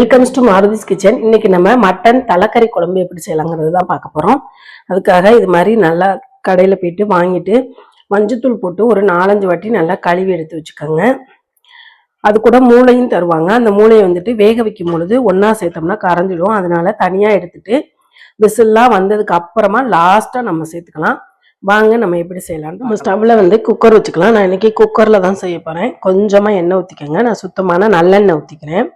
Welcomes to மாருதிஸ் kitchen இன்னைக்கு நம்ம mutton தலைக்கறி குழம்பு எப்படி செய்யலாங்கிறது தான் பார்க்க போகிறோம் அதுக்காக இது மாதிரி நல்லா கடையில் போயிட்டு வாங்கிட்டு மஞ்சத்தூள் போட்டு ஒரு நாலஞ்சு வாட்டி நல்லா கழுவி எடுத்து வச்சுக்கோங்க. அது கூட மூளையும் தருவாங்க. அந்த மூளையை வந்துட்டு வேக வைக்கும் பொழுது ஒன்றா சேர்த்தோம்னா கரைஞ்சிடும். அதனால தனியாக எடுத்துட்டு விசில்லாம் வந்ததுக்கு அப்புறமா லாஸ்ட்டாக நம்ம சேர்த்துக்கலாம். வாங்க நம்ம எப்படி செய்யலாம் நம்ம ஸ்டவ்வில் வந்து குக்கர் வச்சுக்கலாம். நான் இன்னைக்கு குக்கரில் தான் செய்ய போகிறேன் கொஞ்சமாக எண்ணெய் ஊற்றிக்கோங்க நான் சுத்தமான நல்லெண்ணெய் ஊற்றிக்கிறேன்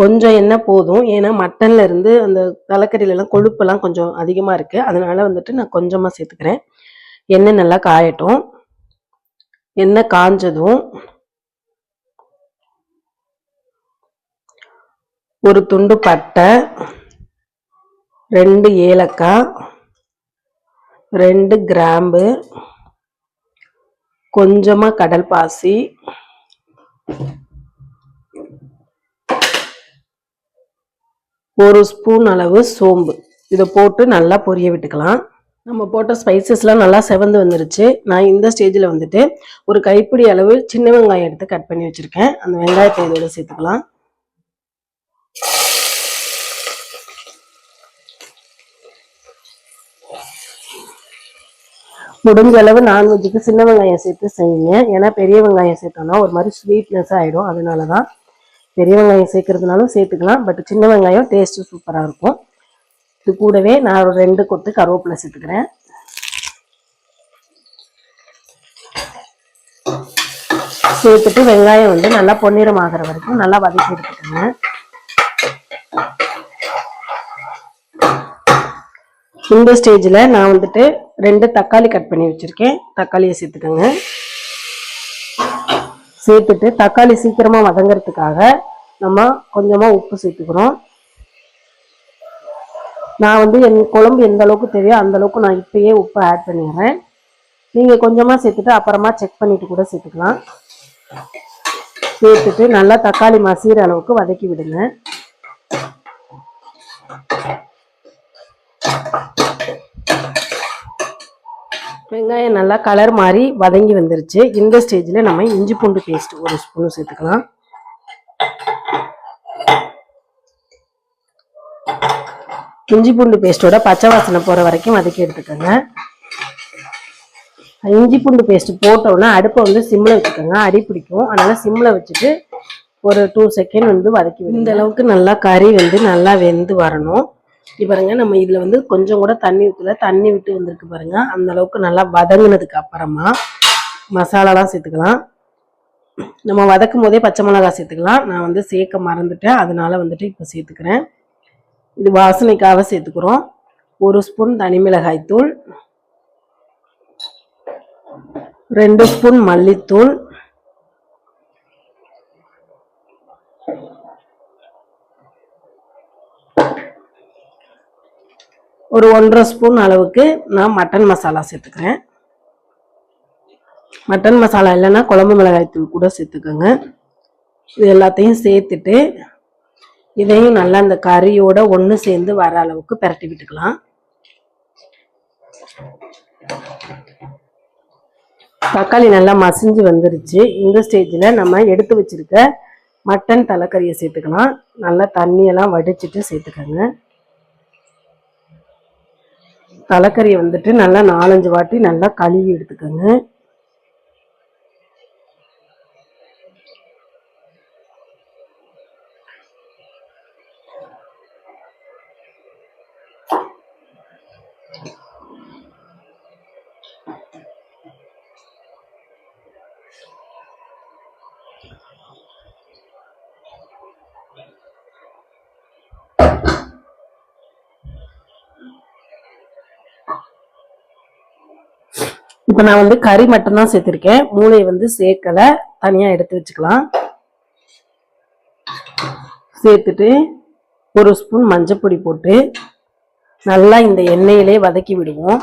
கொஞ்சம் எண்ணெய் போதும் ஏன்னா மட்டன்ல இருந்து அந்த தலைக்கறியில கொழுப்பெல்லாம் கொஞ்சம் அதிகமாக இருக்கு. அதனால வந்துட்டு நான் கொஞ்சமாக சேர்த்துக்கிறேன். எண்ணெய் நல்லா காயட்டும். எண்ணெய் காஞ்சதும் ஒரு துண்டு பட்டை ரெண்டு ஏலக்காய் ரெண்டு கிராம்பு கொஞ்சமாக கடல் பாசி ஒரு ஸ்பூன் அளவு சோம்பு. இதை போட்டு நல்லா பொரிய விட்டுக்கலாம். நம்ம போட்ட ஸ்பைசஸ்லாம் நல்லா செவந்து வந்துருச்சு. நான் இந்த ஸ்டேஜில் வந்துட்டு ஒரு கைப்பிடி அளவு சின்ன வெங்காயம் எடுத்து கட் பண்ணி வச்சுருக்கேன். அந்த வெங்காயத்தை இதோட சேர்த்துக்கலாம். முடிஞ்ச அளவு நான்வெஜ்ஜுக்கு சின்ன வெங்காயம் சேர்த்து செய்யுங்க. ஏன்னா பெரிய வெங்காயம் சேர்த்தோம்னா ஒரு மாதிரி ஸ்வீட்னஸ் ஆகிடும் அதனால தான் பெரிய வெங்காயம் சேர்க்கறதுனாலும் சேர்த்துக்கலாம். பட் சின்ன வெங்காயம் டேஸ்ட்டு சூப்பராக இருக்கும். இது கூடவே நான் ஒரு ரெண்டு கொத்து கருவேப்பிலை சேர்த்துக்கிறேன். சேர்த்துட்டு வெங்காயம் வந்து நல்லா பொன்னிறம் ஆகிற வரைக்கும் நல்லா வதக்கி எடுத்துக்கோங்க. இந்த ஸ்டேஜில் நான் வந்துட்டு ரெண்டு தக்காளி கட் பண்ணி வச்சுருக்கேன். தக்காளியை சேர்த்துக்கோங்க. சேர்த்துட்டு தக்காளி சீக்கிரமாக வதங்கிறதுக்காக நம்ம கொஞ்சமாக உப்பு சேர்த்துக்கிறோம். நான் வந்து என் குழம்பு எந்த அளவுக்கு தேவையோ அந்த அளவுக்கு நான் இப்பயே உப்பு ஆட் பண்ணிடுறேன். நீங்கள் கொஞ்சமாக சேர்த்துட்டு அப்புறமா செக் பண்ணிட்டு கூட சேர்த்துக்கலாம். சேர்த்துட்டு நல்லா தக்காளி மசிகிற அளவுக்கு வதக்கி விடுங்க. வெங்காயம் நல்லா கலர் மாதிரி வதங்கி வந்துருச்சு. இந்த ஸ்டேஜில் நம்ம இஞ்சி பூண்டு பேஸ்ட் ஒரு ஸ்பூன் சேர்த்துக்கலாம். இஞ்சி பூண்டு பேஸ்ட்டோட பச்சை வாசனை போகிற வரைக்கும் வதக்கி எடுத்துக்கோங்க. இஞ்சி பூண்டு பேஸ்ட் போட்டோன்னா அடுப்பை வந்து சிம்மில் வச்சுக்கோங்க. அடி பிடிக்கும். அதனால் சிம்மில் வச்சுட்டு ஒரு டூ செகண்ட் வந்து வதக்கி இந்த அளவுக்கு நல்லா கறி வந்து நல்லா வெந்து வரணும். இப்ப பாருங்க நம்ம இதுல வந்து கொஞ்சம் கூட தண்ணி ஊற்றல தண்ணி விட்டு வந்திருக்கு பாருங்க. அந்த அளவுக்கு நல்லா வதங்கினதுக்கு அப்புறமா மசாலாலாம் சேர்த்துக்கலாம். நம்ம வதக்கும் போதே பச்சை மிளகா சேர்த்துக்கலாம். நான் வந்து சேர்க்க மறந்துட்டேன். அதனால வந்துட்டு இப்போ சேர்த்துக்கிறேன். இது வாசனைக்காக சேர்த்துக்கிறோம். ஒரு ஸ்பூன் தனி மிளகாய் தூள் ரெண்டு ஸ்பூன் மல்லித்தூள். ஒரு ஒன்றரை ஸ்பூன் அளவுக்கு நான் மட்டன் மசாலா சேர்த்துக்கிறேன். மட்டன் மசாலா இல்லைன்னா குழம்பு மிளகாய் தூள் கூட சேர்த்துக்கோங்க. இது எல்லாத்தையும் சேர்த்துட்டு இதையும் நல்லா அந்த கறியோட ஒன்று சேர்ந்து வர அளவுக்கு பிரட்டி விட்டுக்கலாம். தக்காளி நல்லா மசிஞ்சு வந்துருச்சு. இந்த ஸ்டேஜில் நம்ம எடுத்து வச்சிருக்க மட்டன் தலைக்கறியை சேர்த்துக்கலாம். நல்லா தண்ணியெல்லாம் வடிச்சிட்டு சேர்த்துக்கோங்க. தலைக்கறியை வந்துட்டு நல்லா நாலஞ்சு வாட்டி நல்லா கழுவி எடுத்துக்கோங்க. இப்போ நான் வந்து கறி மட்டும் தான் சேர்த்திருக்கேன். மூளையை வந்து சேர்க்கலை. தனியாக எடுத்து வச்சுக்கலாம். சேர்த்துட்டு ஒரு ஸ்பூன் மஞ்சப்பொடி போட்டு நல்லா இந்த எண்ணெயிலே வதக்கி விடுவோம்.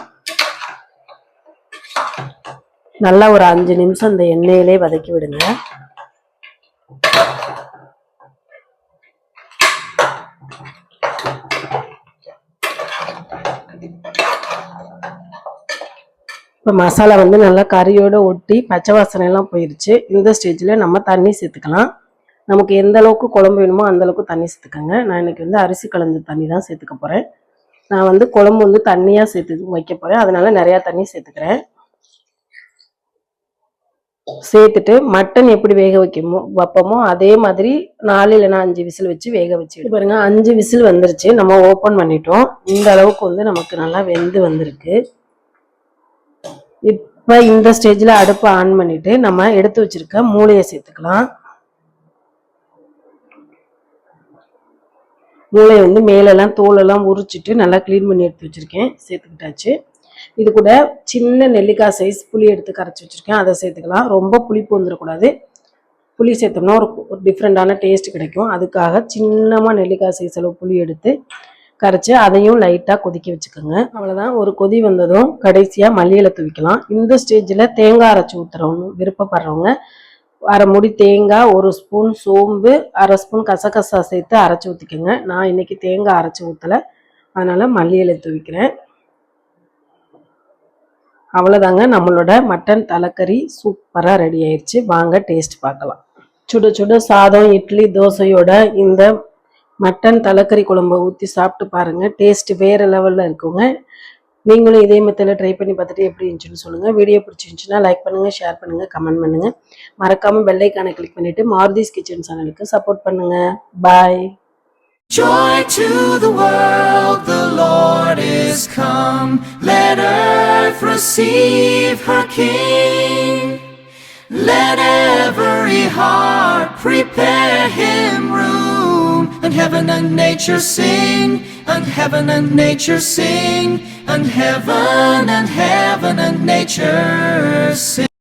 நல்லா ஒரு அஞ்சு நிமிஷம் இந்த எண்ணெயிலே வதக்கி விடுங்க. இப்போ மசாலா வந்து நல்லா கறியோடு ஒட்டி பச்சை வாசனை எல்லாம் போயிடுச்சு இந்த ஸ்டேஜில் நம்ம தண்ணி சேர்த்துக்கலாம். நமக்கு எந்த அளவுக்கு குழம்பு வேணுமோ அந்தளவுக்கு தண்ணி சேர்த்துக்கோங்க. நான் இன்னைக்கு வந்து அரிசி கலந்த தண்ணி தான் சேர்த்துக்க போகிறேன் நான் வந்து குழம்பு வந்து தண்ணியாக சேர்த்து வைக்க போகிறேன் அதனால் நிறையா தண்ணி சேர்த்துக்கிறேன். சேர்த்துட்டு மட்டன் எப்படி வேக வைக்கமோ வைப்போமோ அதே மாதிரி நாலு இல்லைனா அஞ்சு விசில் வச்சு வேக வச்சு பாருங்கள் பாருங்க. அஞ்சு விசில் வந்துருச்சு. நம்ம ஓப்பன் பண்ணிட்டோம். இந்த அளவுக்கு வந்து நமக்கு நல்லா வெந்து வந்திருக்கு. இப்போ இந்த ஸ்டேஜில் அடுப்பை ஆன் பண்ணிட்டு நம்ம எடுத்து வச்சிருக்க மூளையை சேர்த்துக்கலாம். மூளையை வந்து மேலெல்லாம் தோலெல்லாம் உரிச்சிட்டு நல்லா க்ளீன் பண்ணி எடுத்து வச்சுருக்கேன். சேர்த்துக்கிட்டாச்சு. இது கூட சின்ன நெல்லிக்காய் சைஸ் புளி எடுத்து கரைச்சி வச்சுருக்கேன். அதை சேர்த்துக்கலாம். ரொம்ப புளிப்பு வந்துடக்கூடாது புளி சேர்த்தோம்னா ஒரு ஒரு டேஸ்ட் கிடைக்கும். அதுக்காக சின்னமாக நெல்லிக்காய் சைஸ் அளவு புளி எடுத்து கரைச்சி அதையும் லைட்டாக கொதிக்க வச்சுக்கோங்க. அவ்வளோதான் ஒரு கொதி வந்ததும் கடைசியாக மல்லியில் தூவிக்கலாம். இந்த ஸ்டேஜில் தேங்காய் அரைச்சி ஊற்றுறவங்க விருப்பப்படுறவங்க அரை முடி தேங்காய் ஒரு ஸ்பூன் சோம்பு அரை ஸ்பூன் கசகசா சேர்த்து அரைச்சி ஊற்றிக்கோங்க நான் இன்னைக்கு தேங்காய் அரைச்சி ஊற்றலை அதனால் மல்லியில் தூவிக்கிறேன். அவ்வளோதாங்க நம்மளோட மட்டன் தலைக்கறி சூப்பராக ரெடி ஆயிடுச்சு வாங்க டேஸ்ட் பார்க்கலாம். சுட சுட சாதம் இட்லி தோசையோட இந்த மட்டன் தலைக்கறி குழம்பை ஊற்றி சாப்பிட்டு பாருங்கள் டேஸ்ட்டு வேறு லெவலில் இருக்குங்க நீங்களும் இதே மெத்தடில் ட்ரை பண்ணி பார்த்துட்டு எப்படி இருந்துச்சுன்னு சொல்லுங்கள் வீடியோ பிடிச்சிருந்துச்சுன்னா லைக் பண்ணுங்கள் ஷேர் பண்ணுங்கள் கமெண்ட் பண்ணுங்கள் மறக்காமல் பெல்லைக்கானை கிளிக் பண்ணிவிட்டு மாருதிஸ் கிச்சன் சேனலுக்கு சப்போர்ட் பண்ணுங்கள் பாய் Joy to the world, the Lord is come. Let earth receive her King. Let every heart prepare him room. Heaven and nature sing, and heaven and nature sing, and heaven and heaven and nature sing.